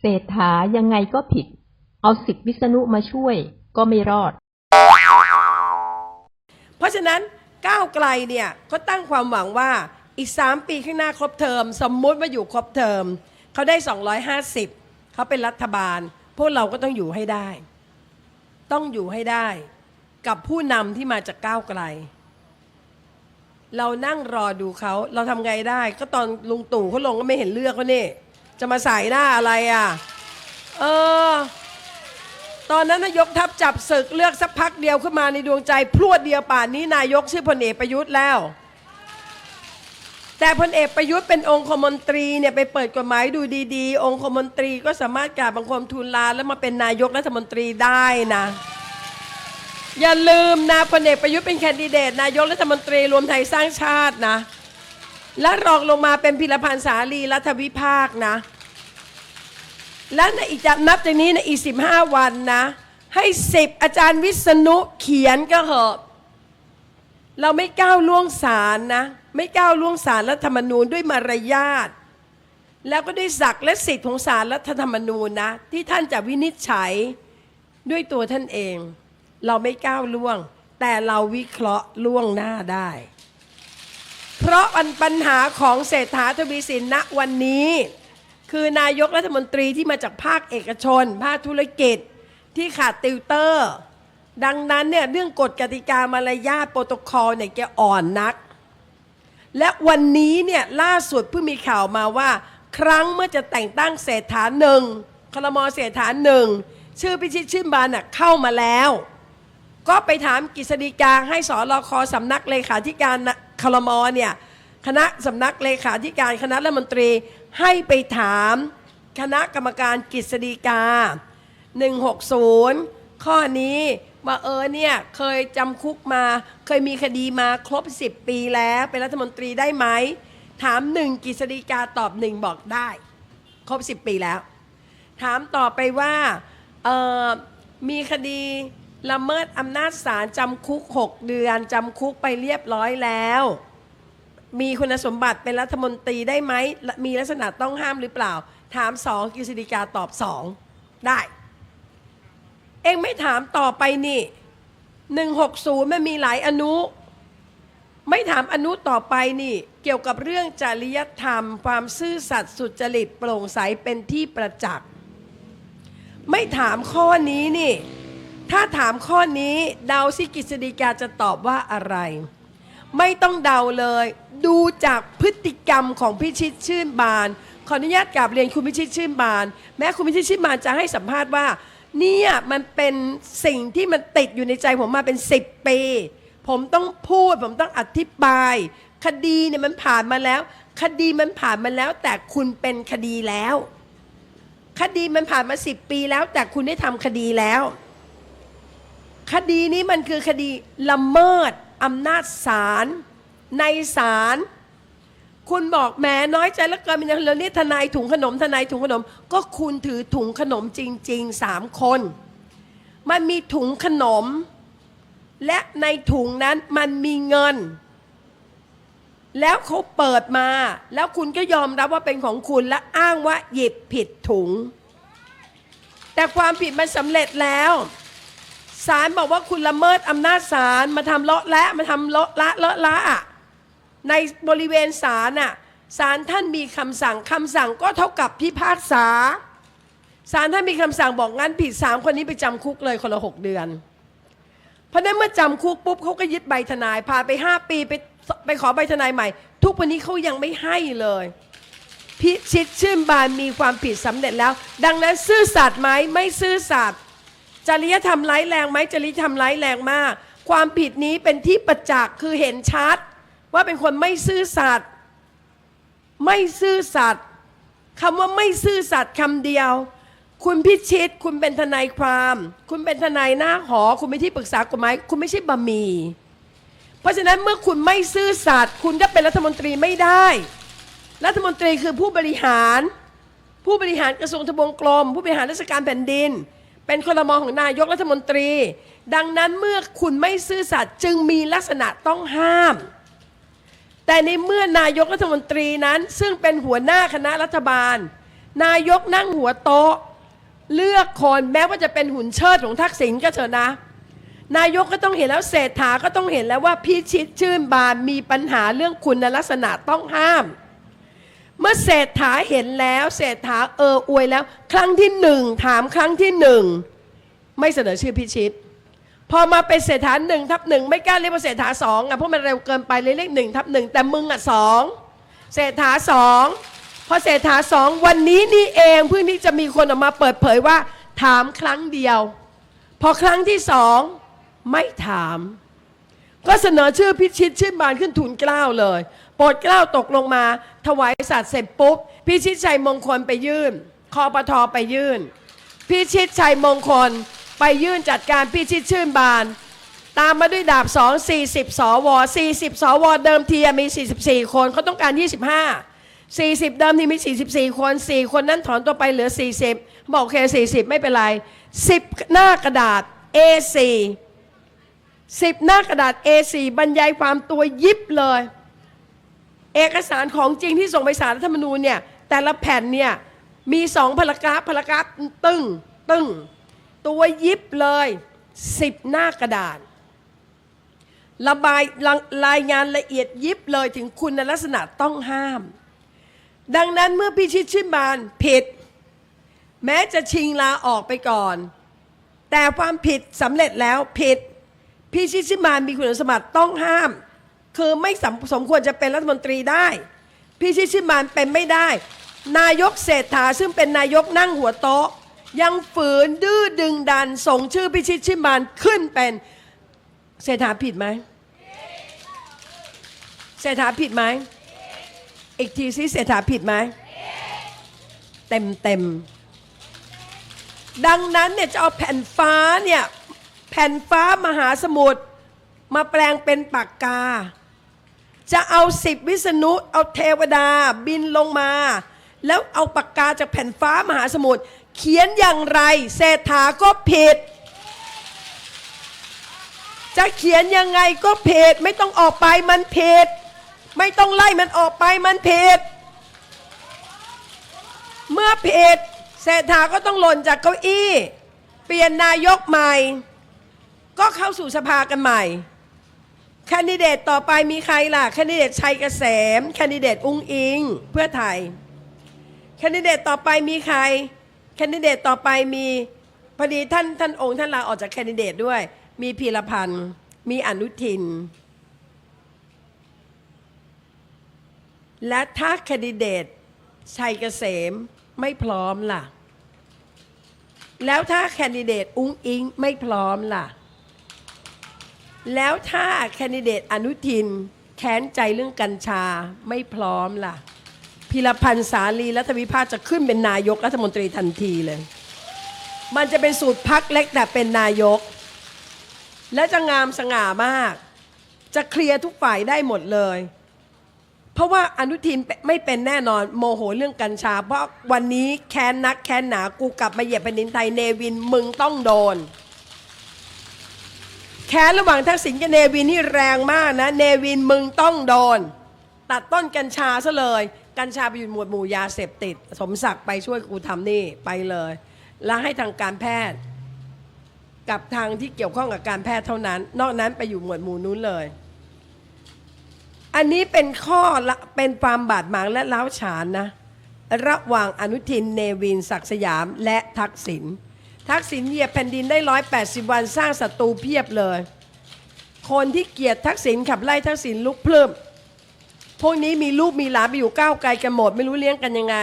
เศรษฐายังไงก็ผิด เอาสิทธิวิษณุมาช่วยก็ไม่รอด เพราะฉะนั้นก้าวไกลเนี่ยเขาตั้งความหวังว่าอีก 3 ปีข้างหน้าครบเทอม สมมุติว่าอยู่ครบเทอมเขาได้ 250 เขาเป็นรัฐบาล พวกเราก็ต้องอยู่ให้ได้ ต้องอยู่ให้ได้ กับผู้นำที่มาจากก้าวไกล เรานั่งรอดูเขาเราทำไงได้ ก็ตอนลุงตู่เขาลงก็ไม่เห็นเลือกเขาเนี่ จะมาใส่หน้าอะไรอะ เออ ตอนนั้นนายกทัพจับศึกเลือกสักพักเดียวขึ้นมาในดวงใจ พรวดเดียวป่านนี้นายกชื่อพลเอกประยุทธ์แล้ว แต่พลเอกประยุทธ์เป็นองคมนตรีเนี่ยไปเปิดกฎหมายดูดีๆ องคมนตรีก็สามารถกราบบังคมทูลลาแล้วมาเป็นนายกรัฐมนตรีได้นะอย่าลืมนะพลเอกประยุทธ์เป็นแคนดิเดต นายกรัฐมนตรีรวมไทยสร้างชาตินะ และรองลงมาเป็นพิรพันธ์สาลีรัฐวิภาคนะ และในอีกจากนับจากนี้ในอีกสิบห้าวันนะ ให้สิบอาจารย์วิษณุเขียนก็เหอะเราไม่ก้าวล่วงศาลนะ ไม่ก้าวล่วงศาลรัฐธรรมนูญด้วยมารยาทแล้วก็ด้วยศักดิ์และสิทธิของศาลรัฐธรรมนูญนะ ที่ท่านจะวินิจฉัยด้วยตัวท่านเอง เราไม่ก้าวล่วง แต่เราวิเคราะห์ล่วงหน้าได้ เพราะปัญหาของเศรษฐาทวีสินณวันนี้ คือนายกรัฐมนตรีที่มาจากภาคเอกชน ภาคธุรกิจที่ขาดติวเตอร์ ดังนั้นเนี่ยเรื่องกฎกติกามารยาทโปรโตคอลเนี่ยแกอ่อนนัก และวันนี้เนี่ยล่าสุดเพิ่งมีข่าวมาว่า ครั้งเมื่อจะแต่งตั้งเศรษฐาหนึ่งคลมเศรษฐาหนึ่งชื่อพิชิตชื่นบานะเข้ามาแล้ว ก็ไปถามกฤษฎีกาให้สอรอคอสำนักเลขาธิการคลมเนี่ยคณะสำนักเลขาธิการคณะรัฐมนตรี ให้ไปถามคณะกรรมการกฤษฎีกา 160 ข้อนี้ว่าเออเนี่ยเคยจำคุกมา เคยมีคดีมาครบ 10 ปีแล้วเป็นรัฐมนตรีได้ไหม ถามหนึ่งกฤษฎีกาตอบหนึ่งบอกได้ ครบ 10 ปีแล้ว ถามต่อไปว่าเออมีคดีละเมิดอำนาจศาลจำคุก 6 เดือนจำคุกไปเรียบร้อยแล้ว มีคุณสมบัติเป็นรัฐมนตรีได้ไหม มีลักษณะต้องห้ามหรือเปล่า ถามสองกฤษฎีกาตอบสองได้ เองไม่ถามต่อไปนี่หนึ่งหกศูนย์มันมีหลายอนุ ไม่ถามอนุต่อไปนี่ เกี่ยวกับเรื่องจริยธรรม ความซื่อสัตย์สุจริตโปร่งใสเป็นที่ประจักษ์ไม่ถามข้อนี้นี่ ถ้าถามข้อนี้เดาสิกฤษฎีกาจะตอบว่าอะไร ไม่ต้องเดาเลย ดูจากพฤติกรรมของพิชิตชื่นบาน ขออนุญาตกราบเรียนคุณพิชิตชื่นบาน แม้คุณพิชิตชื่นบานจะให้สัมภาษณ์ว่า เนี่ยมันเป็นสิ่งที่มันติดอยู่ในใจผมมาเป็น10ปี ผมต้องพูด ผมต้องอธิบาย คดีเนี่ยมันผ่านมาแล้ว คดีมันผ่านมาแล้ว แต่คุณเป็นคดีแล้ว คดีมันผ่านมา10ปีแล้ว แต่คุณได้ทำคดีแล้ว คดีนี้มันคือคดีละเมิด อำนาจศาลในศาลคุณบอกแหมน้อยใจแล้วเกินมันเราเรียกทนายถุงขนมทนายถุงขนม ก็คุณถือถุงขนมจริงๆสามคน มันมีถุงขนม และในถุงนั้นมันมีเงิน แล้วเขาเปิดมา แล้วคุณก็ยอมรับว่าเป็นของคุณและอ้างว่าหยิบผิดถุง แต่ความผิดมันสำเร็จแล้ว ศาลบอกว่าคุณละเมิดอำนาจศาลมาทำเลาะและมาทำเลาะละเลาะละอะในบริเวณศาลน่ะศาลท่านมีคำสั่งคำสั่งก็เท่ากับพิพากษาศาลท่านมีคำสั่งบอกงั้นผิดสามคนนี้ไปจำคุกเลยคนละหกเดือน เพราะฉะนั้นเมื่อจำคุกปุ๊บเขาก็ยึดใบทนายพาไปห้าปีไปไปขอใบทนายใหม่ ทุกวันนี้เขายังไม่ให้เลยพิชิตชื่นบานมีความผิดสำเร็จแล้ว ดังนั้นซื่อสัตย์ไหมไม่ซื่อสัตย์ จริยธรรมร้ายแรงไหมจริยธรรมร้ายแรงมาก ความผิดนี้เป็นที่ประจักษ์คือเห็นชัด ว่าเป็นคนไม่ซื่อสัตย์ไม่ซื่อสัตย์คำว่าไม่ซื่อสัตย์คำเดียว คุณพิชิต คุณเป็นทนายความ คุณเป็นทนายหน้าหอ คุณเป็นที่ปรึกษากฎหมาย คุณไม่ใช่บะหมี่เพราะฉะนั้นเมื่อคุณไม่ซื่อสัตย์คุณก็เป็นรัฐมนตรีไม่ได้ รัฐมนตรีคือผู้บริหาร ผู้บริหารกระทรวงทบวงกรม ผู้บริหารราชการแผ่นดิน เป็นคลมอของนายกรัฐมนตรี ดังนั้นเมื่อคุณไม่ซื่อสัตย์จึงมีลักษณะต้องห้าม แต่ในเมื่อนายกรัฐมนตรีนั้น ซึ่งเป็นหัวหน้าคณะรัฐบาล นายกนั่งหัวโต๊ะ เลือกคนแม้ว่าจะเป็นหุ่นเชิดของทักษิณก็เถอะนะ นายกก็ต้องเห็นแล้วเศรษฐาก็ต้องเห็นแล้วว่าพิชิตชื่นบานมีปัญหาเรื่องคุณลักษณะต้องห้าม เมื่อเศรษฐาเห็นแล้วเศรษฐาเอออวยแล้ว ครั้งที่หนึ่งถามครั้งที่หนึ่งไม่เสนอชื่อพิชิต พอมาเป็นเศรษฐาหนึ่งทับหนึ่งไม่กล้าเรียกว่าเศรษฐาสองอะเพราะมันเร็วเกินไปเลยเรียกหนึ่งทับหนึ่งแต่มึงอะสองเศรษฐาสองพอเศรษฐาสองวันนี้นี่เองเพิ่งที่จะมีคนออกมาเปิดเผยว่า ถามครั้งเดียว พอครั้งที่สองไม่ถาม ก็เสนอชื่อพิชิตชื่นบานขึ้นทูลเกล้าวเลย ปรดเกล้าตกลงมา ถวายสัตว์เสร็จปุ๊บ พิชิตชัยมงคลไปยื่น คอปทอไปยื่น พิชิตชัยมงคลไปยื่นจัดการพิชิตชื่นบาน ตามมาด้วยดาบสอง40สว40สวเดิมทีมี44คนเขาต้องการ25 40เดิมทีมี44คน4คนนั้นถอนตัวไปเหลือ40บบอกโอเค40ไม่เป็นไร10หน้ากระดาษ A4 10หน้ากระดาษ A4 บรรยายความตัวยิบเลย เอกสารของจริงที่ส่งไปสารรัฐธรรมนูญเนี่ยแต่ละแผ่นเนี่ยมีสองพารากราฟพารากราฟตึ้งตึ้งตัวยิบเลยสิบหน้ากระดาษระบายรายงานละเอียดยิบเลยถึงคุณลักษณะต้องห้าม ดังนั้นเมื่อพิชิตชื่นบานผิด แม้จะชิงลาออกไปก่อน แต่ความผิดสำเร็จแล้วผิดพี่ชิชิมานมีคุณสมบัติต้องห้าม คือไม่สมควรจะเป็นรัฐมนตรีได้ พี่ชิชิมานเป็นไม่ได้ นายกเศรษฐาซึ่งเป็นนายกนั่งหัวโต๊ะ ยังฝืนดื้อดึงดันส่งชื่อพิชิตชิมานขึ้นเป็นเศรษฐาผิดไหมเศรษฐาผิดไหมอีกทีซิเศรษฐาผิดไหมเต็มเต็มดังนั้นเนี่ยจะเอาแผ่นฟ้าเนี่ยแผ่นฟ้ามหาสมุทรมาแปลงเป็นปากกา จะเอาสิบวิษณุเอาเทวดาบินลงมา แล้วเอาปากกาจากแผ่นฟ้ามหาสมุทรเขียนอย่างไรเศรษฐาก็ผิด จะเขียนยังไงก็ผิดไม่ต้องออกไปมันผิด ไม่ต้องไล่มันออกไปมันผิด เมื่อผิดเศรษฐาก็ต้องหล่นจากเก้าอี้ เปลี่ยนนายกใหม่ ก็เข้าสู่สภากันใหม่ แคนดิเดตต่อไปมีใครล่ะ แคนดิเดตชัยเกษม แคนดิเดตอุ้งอิง เพื่อไทย แคนดิเดตต่อไปมีใคร แคนดิเดตต่อไปมีพอดีท่านท่านองค์ท่านลาออกจากแคนดิเดตด้วย มีพีรพันธ์ มีอนุทิน และถ้าแคนดิเดตชัยเกษมไม่พร้อมล่ะ แล้วถ้าแคนดิเดตอุ้งอิงไม่พร้อมล่ะ แล้วถ้าแคนดิเดตอนุทิน แค้นใจเรื่องกัญชาไม่พร้อมล่ะ พิรพันธ์สาลีรัฐวิภาจะขึ้นเป็นนายกรัฐมนตรีทันทีเลย มันจะเป็นสูตรพักเล็กแต่เป็นนายก และจะงามสง่ามาก จะเคลียร์ทุกฝ่ายได้หมดเลย เพราะว่าอนุทินไม่เป็นแน่นอนโมโหเรื่องกัญชา เพราะวันนี้แค้นนักแค้นหนากูกลับมาเหยียบแผ่นดินไทยเนวินมึงต้องโดน แค้นระหว่างทักษิณกับเนวินนี่แรงมากนะ เนวินมึงต้องโดน ตัดต้นกัญชาซะเลย กัญชาไปอยู่หมวดหมู่ยาเสพติด สมศักดิ์ไปช่วยกูทำนี่ไปเลย แล้วให้ทางการแพทย์ กับทางที่เกี่ยวข้องกับการแพทย์เท่านั้น นอกนั้นไปอยู่หมวดหมู่นู้นเลย อันนี้เป็นข้อเป็นความบาดหมางและเล้าฉานนะ ระหว่างอนุทินเนวินศักดิ์สยามและทักษิณ ทักษิณเหยียบแผ่นดินได้ 180 วันสร้างศัตรูเพียบเลย คนที่เกลียดทักษิณขับไล่ทักษิณลุกพลึมพวกนี้มีลูกมีหลานไปอยู่ก้าวไกลกันหมด ไม่รู้เลี้ยงกันยังไง